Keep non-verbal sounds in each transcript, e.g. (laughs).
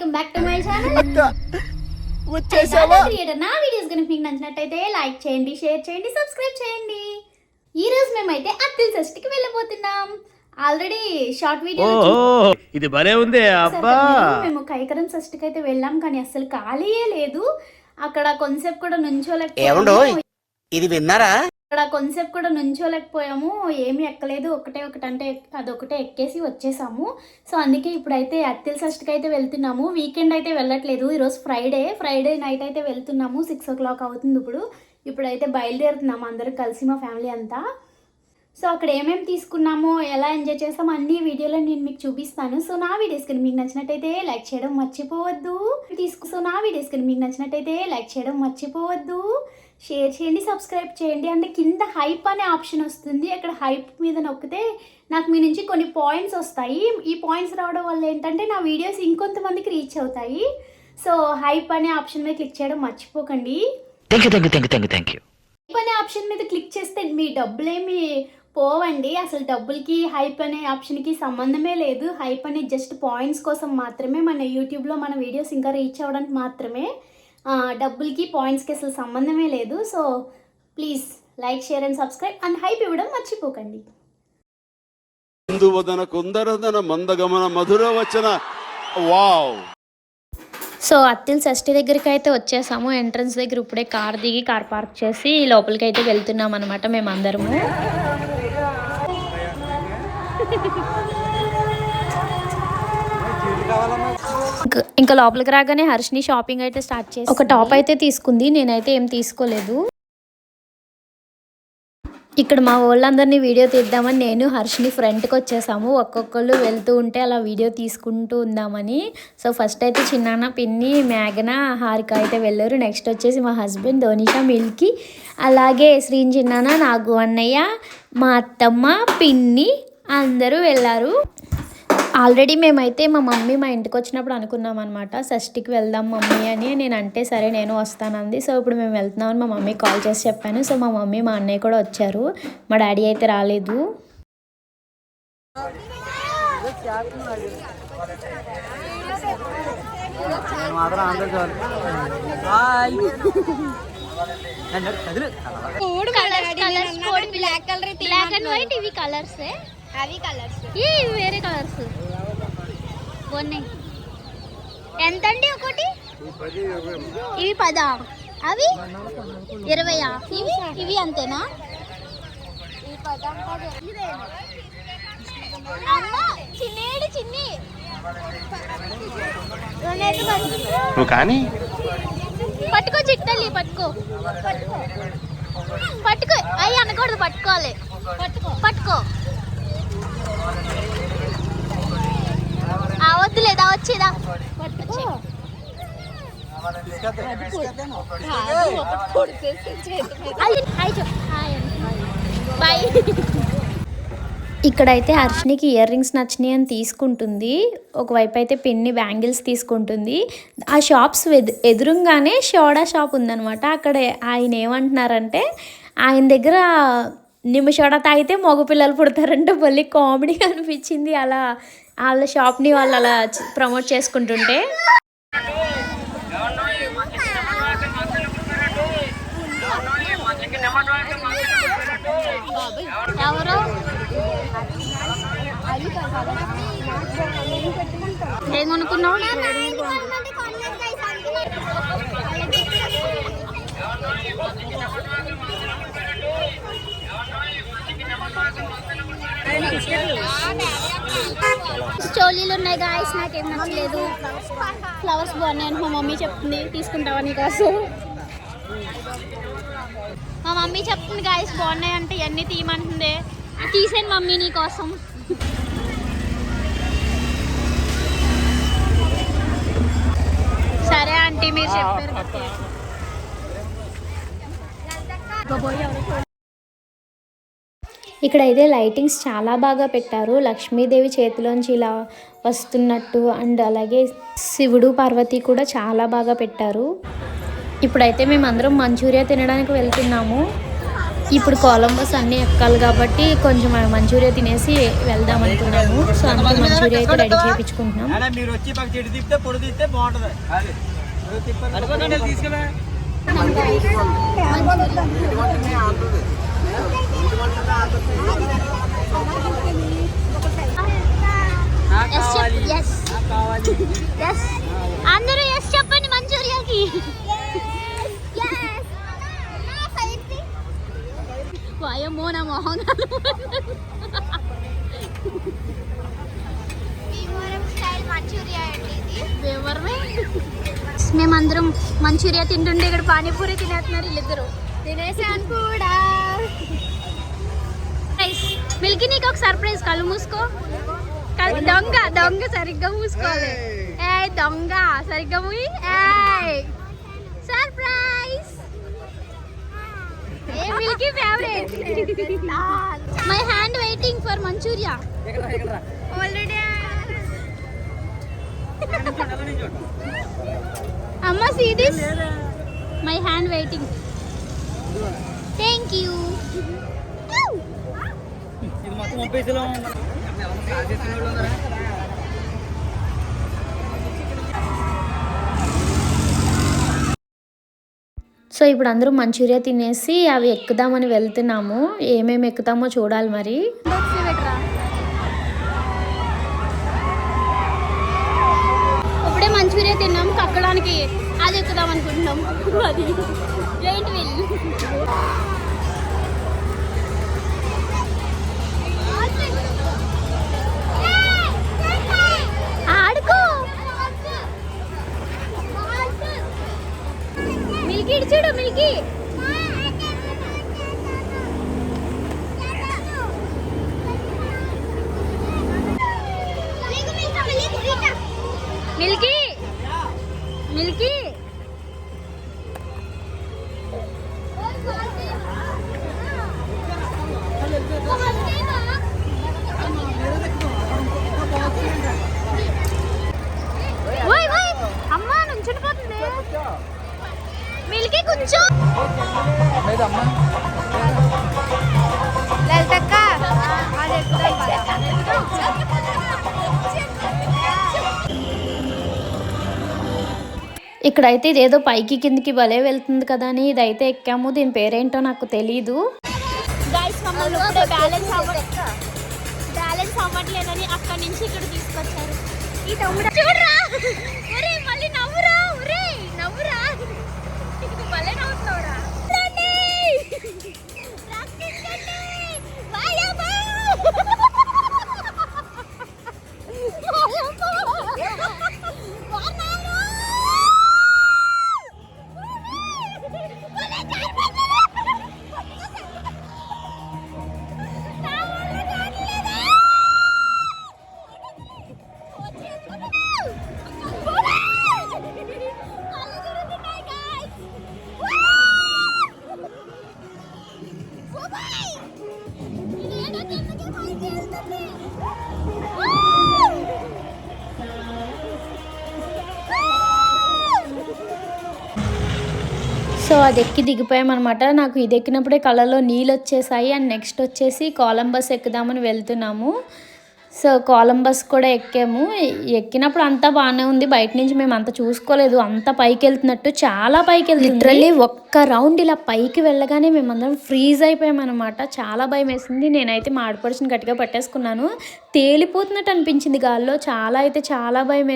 Welcome back to my channel. వచ్చేసావా? Creator నా videos కనుక మీకు నచ్చినట్టయితే లైక్ చేయండి షేర్ చేయండి సబ్స్క్రైబ్ చేయండి. ఈ రోజు మేమైతే అత్తిల్ షష్టికి వెళ్ళబోతున్నాం. ఆల్రెడీ షార్ట్ వీడియో ఇది భలే ఉంది అబ్బా. మేము కైకరం షష్టికి అయితే వెళ్ళాం కానీ అసలు ఖాళీయే లేదు. అక్కడ కొంతసేపు కూడా ఏమండో నుంచోలేకపోయాము ఇది విన్నారా? అక్కడ కొంతసేపు కూడా నుంచోలేకపోయాము. ఏమీ ఎక్కలేదు. ఒకటే ఒకటి అంటే అదొకటే ఎక్కేసి వచ్చేసాము. సో అందుకే ఇప్పుడైతే అత్తిల్ షష్టికి అయితే వెళ్తున్నాము. వీకెండ్ అయితే వెళ్ళట్లేదు. ఈరోజు ఫ్రైడే. ఫ్రైడే నైట్ అయితే వెళ్తున్నాము. సిక్స్ ఓ క్లాక్ అవుతుంది ఇప్పుడు. ఇప్పుడైతే బయలుదేరుతున్నాము అందరూ కలిసి మా ఫ్యామిలీ అంతా. సో అక్కడ ఏమేమి తీసుకున్నామో ఎలా ఎంజాయ్ చేస్తామో అన్ని వీడియోలో నేను మీకు చూపిస్తాను. సో నా వీడియోస్ కానీ మీకు నచ్చినట్టయితే లైక్ చేయడం మర్చిపోవద్దు. తీసుకు సో నా వీడియోస్ కానీ మీకు నచ్చినట్టయితే లైక్ చేయడం మర్చిపోవద్దు. షేర్ చేయండి సబ్స్క్రైబ్ చేయండి. అంటే కింద హైప్ అనే ఆప్షన్ వస్తుంది. అక్కడ హైప్ మీద నొక్కితే నాకు మీ నుంచి కొన్ని పాయింట్స్ వస్తాయి. ఈ పాయింట్స్ రావడం వల్ల ఏంటంటే నా వీడియోస్ ఇంకొంతమందికి రీచ్ అవుతాయి. సో హైప్ అనే ఆప్షన్ మీద క్లిక్ చేయడం మర్చిపోకండి. హైప్ అనే ఆప్షన్ మీద క్లిక్ చేస్తే మీ డబ్బులేమి పోవండి. అసలు డబ్బులకి హైప్ అనే ఆప్షన్కి సంబంధమే లేదు. హైప్ అనేది జస్ట్ పాయింట్స్ కోసం మాత్రమే మన యూట్యూబ్లో మన వీడియోస్ ఇంకా రీచ్ అవ్వడానికి మాత్రమే. డబ్బులకి పాయింట్స్కి అసలు సంబంధమే లేదు. So please like share and subscribe and hype ఇవ్వడం మర్చిపోకండి. కుందరదన మందగమన మధుర వచన. వావ్ సో అత్తిల్ షష్ఠి దగ్గరికి అయితే వచ్చేసాము. ఎంట్రన్స్ దగ్గర ఇప్పుడే కార్ దిగి కార్ పార్క్ చేసి లోపలికి అయితే వెళ్తున్నాం అనమాట మేమందరము. ఇంకా లోపలికి రాగానే హర్షిని షాపింగ్ అయితే స్టార్ట్ చేసి ఒక టాప్ అయితే తీసుకుంది నేనైతే ఏం తీసుకోలేదు. ఇక్కడ మా వాళ్ళందరినీ వీడియో తీద్దామని నేను హర్షిని ఫ్రంట్కి వచ్చేసాము. ఒక్కొక్కళ్ళు వెళ్తూ ఉంటే అలా వీడియో తీసుకుంటూ ఉందామని. సో ఫస్ట్ అయితే చిన్నాన్న పిన్ని మేఘన హారిక అయితే వెళ్ళారు. నెక్స్ట్ వచ్చేసి మా హస్బెండ్ ధోనిషా మిల్కి అలాగే శ్రీన్ చిన్నాన్న నాగు అన్నయ్య మా అత్తమ్మ పిన్ని అందరూ వెళ్ళారు. ఆల్రెడీ మేమైతే మా మమ్మీ మా ఇంటికి వచ్చినప్పుడు అనుకున్నాం అనమాట షష్టికి వెళ్దాం మమ్మీ అని నేను అంటే సరే నేను వస్తానంది సో ఇప్పుడు మేము వెళ్తున్నామని మా మమ్మీ కాల్ చేసి చెప్పాను సో మా మమ్మీ మా అన్నయ్య కూడా వచ్చారు మా డాడీ అయితే రాలేదు colours colours black colour black and white ఇవి కలర్స్ అవి కలర్స్ ఇవి వేరే కలర్స్ ఉన్నాయి ఎంత అండి ఒకటి? ఇవి పదా? అవి? ఇరవయా? ఇవి? ఇవి అంతేనా? అమ్మ చిన్నేడు చిన్ని. నువ్వు కానీ? పట్టుకో చిట్టలి పట్టుకో. పట్టుకో. అయ్యి అనకూడదు పట్టుకోవాలి. పట్టుకో. పట్టుకో. వద్దులేదా వచ్చేదా బాయ్ ఇక్కడైతే హర్షినికి ఇయర్ రింగ్స్ నచ్చినాయి అని తీసుకుంటుంది. ఒకవైపు అయితే పిన్ని బ్యాంగిల్స్ తీసుకుంటుంది. ఆ షాప్స్ ఎదు ఎదురుగానే షోడా షాప్ ఉందనమాట అక్కడ ఆయన ఏమంటున్నారంటే ఆయన దగ్గర నిమిషోడా తాగితే మగపిల్లలు పుడతారంటే మళ్ళీ కామెడీ (laughs) అనిపించింది. అలా వాళ్ళ షాప్ని వాళ్ళు అలా ప్రమోట్ చేసుకుంటుంటే. ఎవరు? ఏం కొనుక్కున్నావు? స్టోలీలు ఉన్నాయి గాయస్ నాకేం నచ్చలేదు. ఫ్లవర్స్ బాగున్నాయని మా మమ్మీ చెప్తుంది తీసుకుంటావా నీకోసం మా మమ్మీ చెప్తుంది గాయస్ బాగున్నాయి అంటే ఇవన్నీ తీయమంటుంది. తీసాను మమ్మీ నీకోసం సరే ఆంటీ మీరు చెప్పారు. ఇక్కడైతే లైటింగ్స్ చాలా బాగా పెట్టారు. లక్ష్మీదేవి చేతిలోంచి ఇలా వస్తున్నట్టు అండ్ అలాగే శివుడు పార్వతి కూడా చాలా బాగా పెట్టారు. ఇప్పుడైతే మేమందరం మంచూరియా తినడానికి వెళ్తున్నాము. ఇప్పుడు కొలంబస్ అన్నీ ఎక్కాలి కాబట్టి కొంచెం మంచూరియా తినేసి వెళ్దాం అనుకున్నాము. సో అందుకే మంచూరియా అయితే రెడీ చేయించుకుంటున్నాం మీరు వచ్చి పక్క చెట్టు తిప్పితే పొడి తిప్పితే బాగుంటది. అది అనుకోండి తీసుకెళ్ళా. అందరూ ఎస్ చెప్పండి మంచూరియాకి. వాయమ్మో నా మొహం మేమందరం మంచూరియా తింటుండే ఇక్కడ పానీపూరి తినేస్తున్నారు వీళ్ళిద్దరు తినేసాను కూడా. మిల్కీ నీకు ఒక సర్ప్రైజ్ కళ్ళు మూసుకో. దొంగ దొంగ సరిగ్గా మూసుకోవాలి. ఏ దొంగ సరిగ్గా మూయి. ఏయ్. Surprise a milky favourite my hand waiting for Manchuria already అమ్మ see this my hand waiting thank you ఇది మొత్తం సో ఇప్పుడు అందరూ మంచూరియా తినేసి అవి ఎక్కుదామని వెళ్తున్నాము. ఏమేమి ఎక్కుతామో చూడాలి మరి. ఇప్పుడే మంచూరియా తిన్నాం కక్కడానికి అది ఎక్కుదాం అనుకుంటున్నాం అది జైంట్ వీల్ ఆడుకో మిల్కీ ఇటు చూడు మిల్కీ మిల్కీ మిల్కీ అమ్మా నుంచుండిపోతుంది మిల్కీ కూర్చో. లలితక్క. ఇక్కడైతే ఇదేదో పైకి కిందికి భలే వెళ్తుంది కదా అని ఇదైతే ఎక్కాము. దీని పేరేంటో నాకు తెలీదు. బ్యాలెన్స్ బ్యాలెన్స్ అవ్వట్లేదని అక్కడి నుంచి ఇక్కడ తీసుకొచ్చారు. అది ఎక్కి దిగిపోయామన్నమాట. నాకు ఇది ఎక్కినప్పుడే కళ్ళలో నీళ్ళు వచ్చేసాయి అండ్ నెక్స్ట్ వచ్చేసి కొలంబస్ ఎక్కుదామని వెళ్తున్నాము. సో కొలంబస్ కూడా ఎక్కాము. ఎక్కినప్పుడు అంతా బాగానే ఉంది. బయట నుంచి మేము అంత చూసుకోలేదు. అంత పైకి వెళ్తున్నట్టు చాలా పైకి వెళ్తుంది లిటరల్లీ ఒక్క రౌండ్ ఇలా పైకి వెళ్ళగానే మేమందరం ఫ్రీజ్ అయిపోయామన్నమాట. చాలా భయం వేసింది. నేనైతే మా గట్టిగా పట్టేసుకున్నాను. తేలిపోతున్నట్టు అనిపించింది గాల్లో. చాలా అయితే చాలా భయం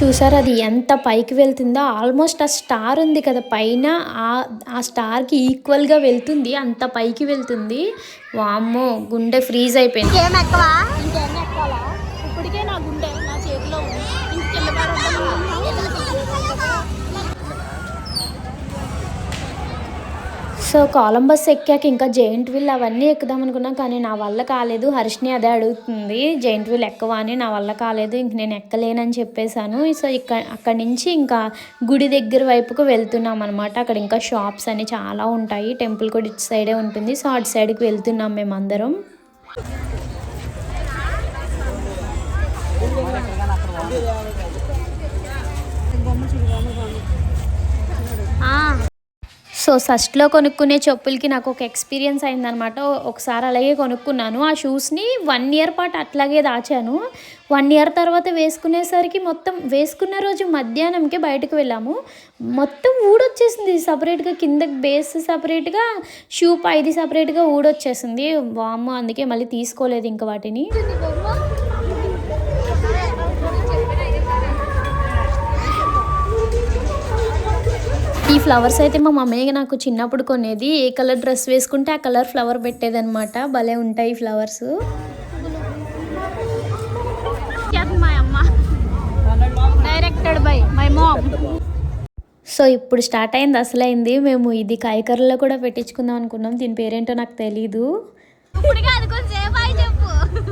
చూసారు అది ఎంత పైకి వెళ్తుందో. ఆల్మోస్ట్ ఆ స్టార్ ఉంది కదా పైన ఆ ఆ స్టార్కి ఈక్వల్గా వెళ్తుంది అంత పైకి వెళ్తుంది. వామ్మో గుండె ఫ్రీజ్ అయిపోయింది ఇంకేం ఎక్కవా ఇంకేం ఎక్కాలా ఇప్పటికే నా గుండె నా చేతిలో ఉంది ఇంక కింద పడొద్దామా? సో కొలంబస్ ఎక్కాక ఇంకా జైంట్ వీల్ అవన్నీ ఎక్కుదాం అనుకున్నా కానీ నా వల్ల కాలేదు. హర్షిని అదే అడుగుతుంది. జైంట్ వీల్ ఎక్కవా అని నా వల్ల కాలేదు. ఇంక నేను ఎక్కలేనని చెప్పేశాను. సో ఇక్కడ అక్కడి నుంచి ఇంకా గుడి దగ్గర వైపుకు వెళ్తున్నాం అనమాట అక్కడ ఇంకా షాప్స్ అని చాలా ఉంటాయి. టెంపుల్ కూడా ఇటు సైడే ఉంటుంది. సో అటు సైడ్కి వెళ్తున్నాం మేమందరం. సో ఫస్ట్లో కొనుక్కునే చెప్పులకి నాకు ఒక ఎక్స్పీరియన్స్ అయిందనమాట. ఒకసారి అలాగే కొనుక్కున్నాను. ఆ షూస్ని వన్ ఇయర్ పాటు అట్లాగే దాచాను. వన్ ఇయర్ తర్వాత వేసుకునేసరికి మొత్తం వేసుకున్న రోజు మధ్యాహ్నంకే బయటకు వెళ్ళాము. మొత్తం ఊడొచ్చేసింది సపరేట్గా కింద బేస్ సపరేట్గా షూ పైది సపరేట్గా ఊడొచ్చేసింది. వామ్మ అందుకే మళ్ళీ తీసుకోలేదు ఇంక వాటిని. ఫ్లవర్స్ అయితే మా మమ్మీ నాకు చిన్నప్పుడు కొనేది. ఏ కలర్ డ్రెస్ వేసుకుంటే ఆ కలర్ ఫ్లవర్ పెట్టేదన్నమాట. భలే ఉంటాయి ఫ్లవర్స్. మై అమ్మ. Directed by my mom so ఇప్పుడు స్టార్ట్ అయింది అసలైంది. మేము ఇది కాయకర్రలో కూడా పెట్టించుకుందాం అనుకున్నాం. దీని పేరేంటో నాకు తెలీదు. చెప్పు.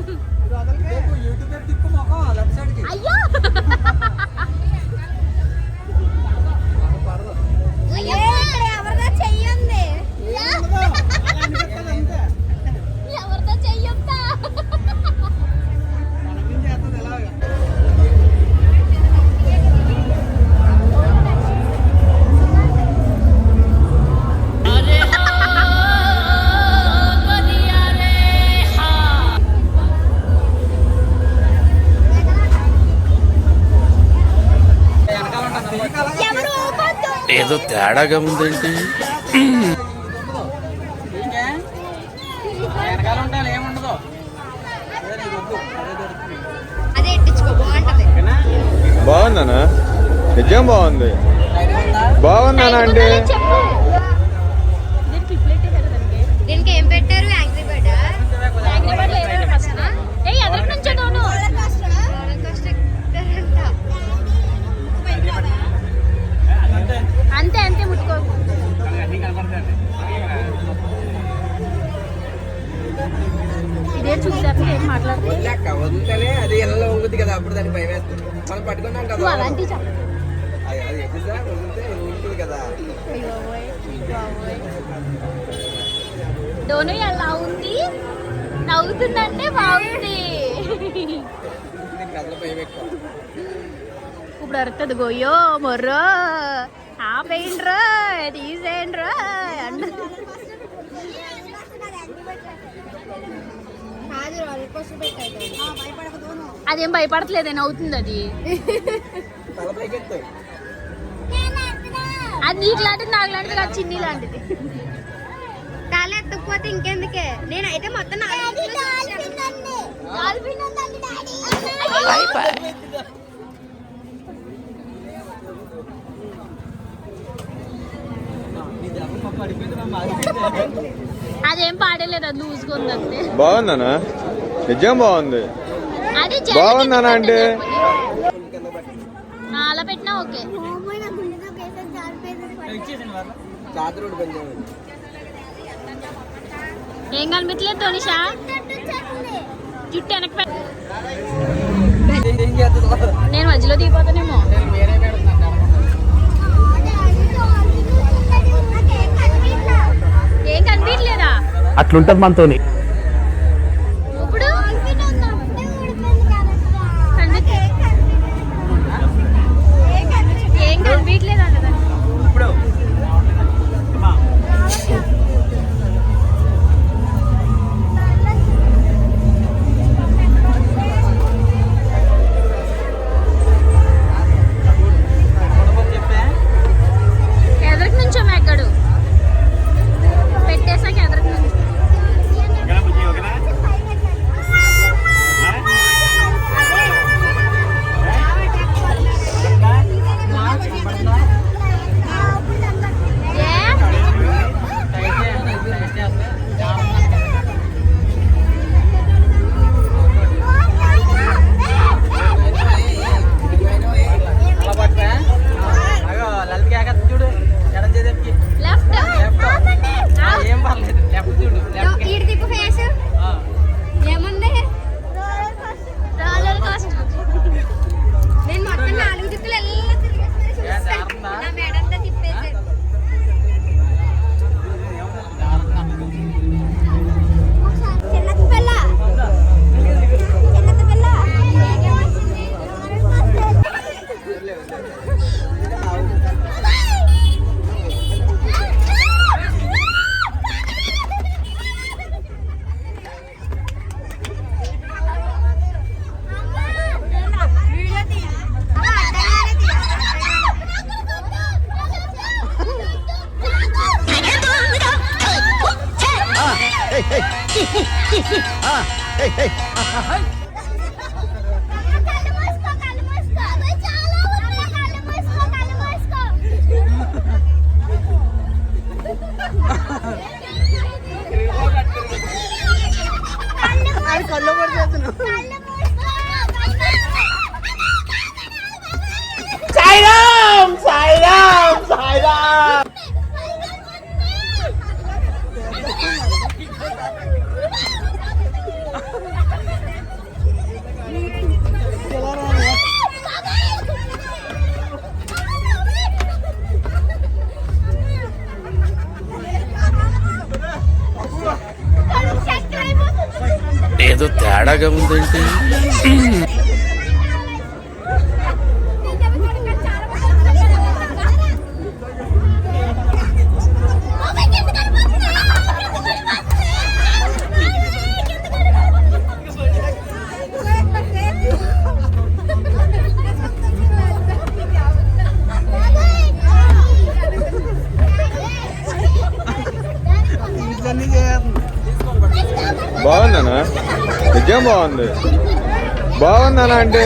ఎట్టించుకో బాగుంటది ఓకేనా బాగుందనా నిజం బాగుంది. బాగుందనా అంటే అప్పుడు దాన్ని భయం వేస్తుంది మనం పట్టుకున్నాం కదా. అది అది వదిలితే ఉంటుంది కదా. డోను ఎలా ఉంది? నవ్వుతుందంటే బాగుంది. ఇప్పుడు అరుతుంది గోయో మొర్రో ఆపేయండ్రో తీసేయండ్రో అండ్ అదేం భయపడట్లేదే నవ్వుతుంది అది. తల అది నీకు లాంటిది నాకు లాంటిది కాదు చిన్ని లాంటిది కాలు ఎత్తకపోతే ఇంకెందుకే నేనైతే మొత్తం పడిపోయింది మా మాది. అదేం పాడలేదు అది లూజ్గా బాగుందనా? నిజం బాగుంది. అది బాగుందనా అంటే? అలా పెట్టినా ఓకే. ఏం కనిపించలేదు తోనిషా? జుట్టు వెనక్కి నేను మధ్యలో దిగిపోతానేమో. అట్లుంటది మనతోని. అది కళ్ళు కూడా చేస్తున్నావు సాయిరామ్ సాయిరామ్ సాయిరామ్ ఏదో తేడాగా ఉందంటే బాగుంది. బాగుందనా అంటే?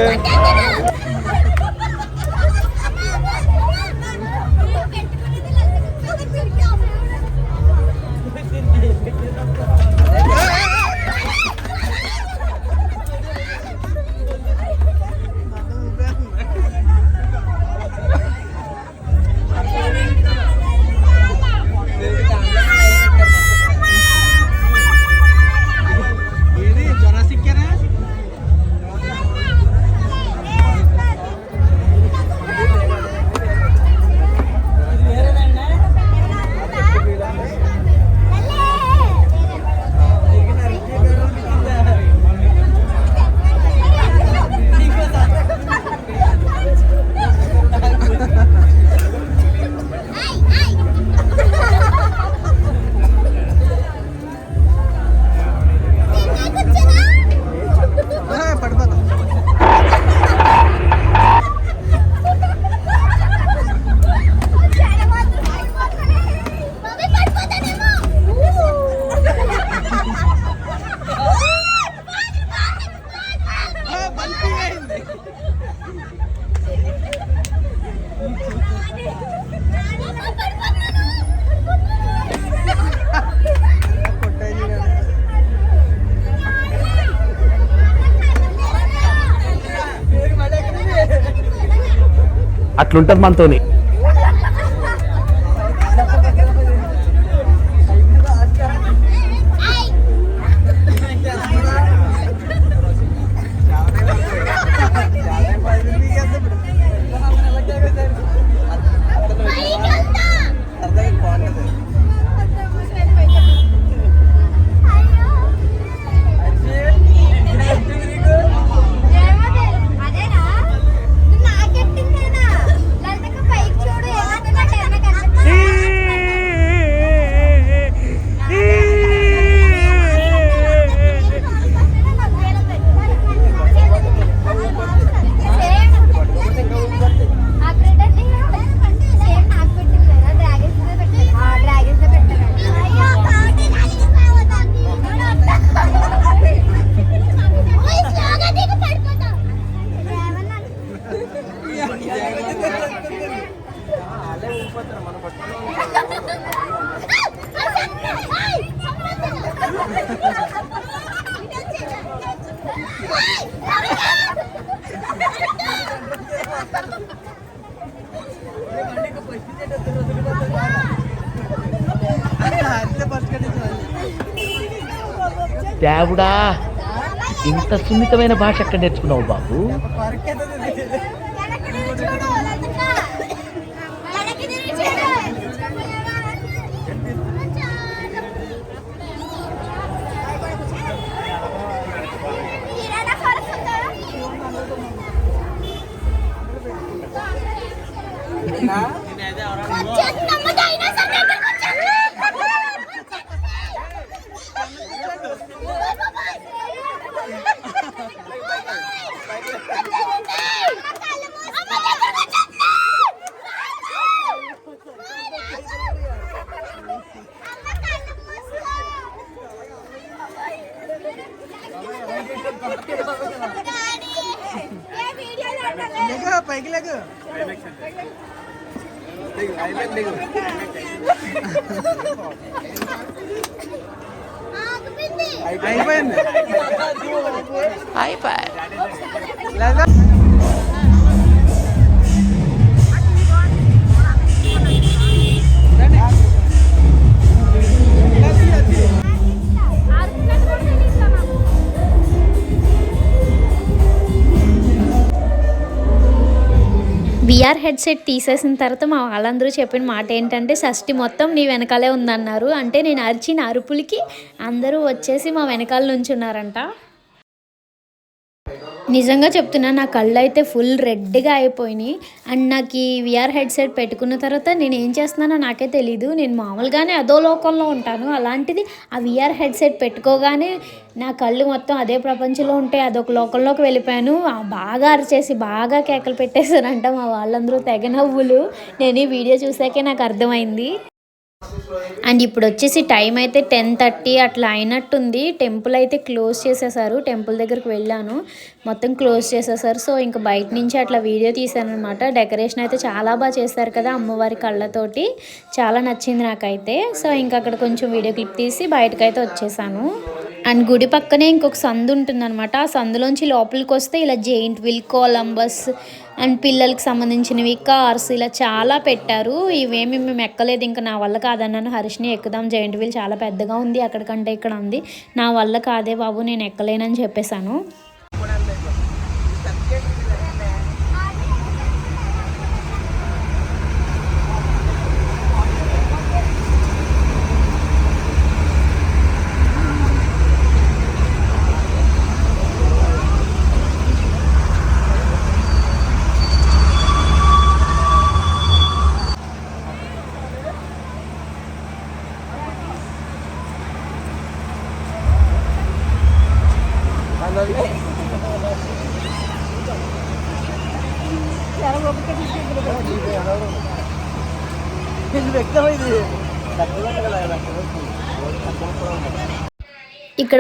అట్లుంటది మనతోని. దేవుడా ఇంత సున్నితమైన భాష ఎక్కడ నేర్చుకున్నావు బాబు? విఆర్ హెడ్సెట్ తీసేసిన తర్వాత మా వాళ్ళందరూ చెప్పిన మాట ఏంటంటే షష్ఠి మొత్తం నీ వెనకాలే ఉందన్నారు. అంటే నేను అరిచిన అరుపులకి అందరూ వచ్చేసి మా వెనకాల నుంచున్నారంట. నిజంగా చెప్తున్నా నా కళ్ళు అయితే ఫుల్ రెడ్గా అయిపోయినాయి. అండ్ నాకు ఈ విఆర్ హెడ్సెట్ పెట్టుకున్న తర్వాత నేను ఏం చేస్తున్నానో నాకే తెలీదు. నేను మామూలుగానే అదో లోకంలో ఉంటాను. అలాంటిది ఆ విఆర్ హెడ్సెట్ పెట్టుకోగానే నా కళ్ళు మొత్తం అదే ప్రపంచంలో ఉంటే అదొక లోకంలోకి వెళ్ళిపోయాను. బాగా అరిచేసి బాగా కేకలు పెట్టేశారంట మా వాళ్ళందరూ తెగ నవ్వులు. నేను ఈ వీడియో చూసాకే నాకు అర్థమైంది. అండ్ ఇప్పుడు వచ్చేసి టైం అయితే టెన్ థర్టీ అట్లా అయినట్టుంది. టెంపుల్ అయితే క్లోజ్ చేసేసారు. టెంపుల్ దగ్గరికి వెళ్ళాను. మొత్తం క్లోజ్ చేసేసారు. సో ఇంకా బయట నుంచి అట్లా వీడియో తీశానమాట డెకరేషన్ అయితే చాలా బాగా చేశారు కదా అమ్మవారి కళ్ళతోటి. చాలా నచ్చింది నాకైతే. సో ఇంకా అక్కడ కొంచెం వీడియో క్లిప్ తీసి బయటకైతే వచ్చేసాను. అండ్ గుడి పక్కనే ఇంకొక సందు ఉంటుందన్నమాట. ఆ సందులోంచి లోపలికి వస్తే ఇలా జెయింట్ విల్ కొలంబస్ అండ్ పిల్లలకి సంబంధించినవి కార్స్ ఇలా చాలా పెట్టారు. ఇవేమి మేము ఎక్కలేదు. ఇంకా నా వల్ల కాదన్నాను హర్షిని ఎక్కుదాం జాయింట్ వీల్ చాలా పెద్దగా ఉంది అక్కడికంటే ఇక్కడ ఉంది. నా వల్ల కాదే బాబు నేను ఎక్కలేనని చెప్పేశాను.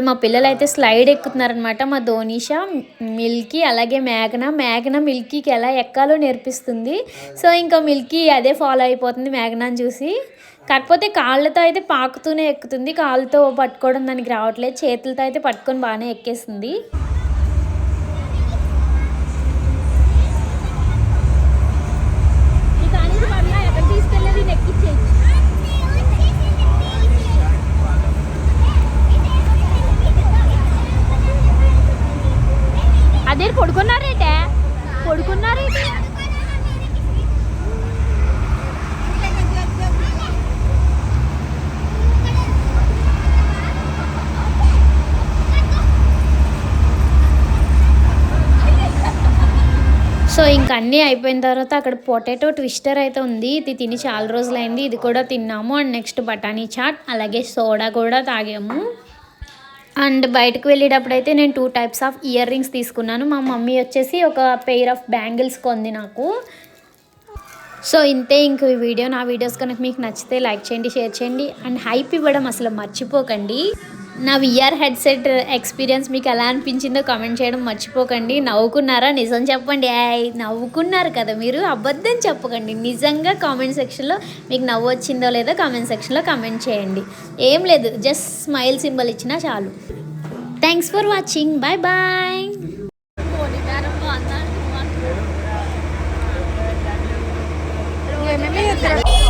ఇక్కడ మా పిల్లలు అయితే స్లైడ్ ఎక్కుతున్నారనమాట. మా ధోనిష మిల్కీ అలాగే మేఘన. మేఘన మిల్కీకి ఎలా ఎక్కాలో నేర్పిస్తుంది. సో ఇంకా మిల్కీ అదే ఫాలో అయిపోతుంది మేఘనాన్ని చూసి. కాకపోతే కాళ్ళతో అయితే పాకుతూనే ఎక్కుతుంది. కాళ్ళతో పట్టుకోవడం దానికి రావట్లేదు. చేతులతో అయితే పట్టుకొని బాగానే ఎక్కేస్తుంది అదే పడుకున్నారేటే పడుకున్నారేటే సో ఇంకా అన్నీ అయిపోయిన తర్వాత అక్కడ పొటాటో ట్విస్టర్ అయితే ఉంది. ఇది తిని చాలా రోజులైంది. ఇది కూడా తిన్నాము. అండ్ నెక్స్ట్ బఠానీ చాట్ అలాగే సోడా కూడా తాగాము. అండ్ బయటకు వెళ్ళేటప్పుడు అయితే నేను two types of earrings తీసుకున్నాను. మా మమ్మీ వచ్చేసి ఒక పెయిర్ ఆఫ్ బ్యాంగిల్స్ కొంది నాకు. సో ఇంతే ఇంక ఈ వీడియో. నా వీడియోస్ కనుక మీకు నచ్చితే లైక్ చేయండి షేర్ చేయండి. అండ్ హైప్ ఇవ్వడం అసలు మర్చిపోకండి. నా విఆర్ హెడ్సెట్ ఎక్స్పీరియన్స్ మీకు ఎలా అనిపించిందో కామెంట్ చేయడం మర్చిపోకండి. నవ్వుకున్నారా? నిజం చెప్పండి. నవ్వుకున్నారు కదా మీరు? అబద్ధం చెప్పకండి. నిజంగా కామెంట్ సెక్షన్లో మీకు నవ్వు వచ్చిందో లేదో కామెంట్ సెక్షన్లో కామెంట్ చేయండి. ఏం లేదు. జస్ట్ స్మైల్ సింబల్ ఇచ్చినా చాలు. Thanks for watching bye bye ఏమేమి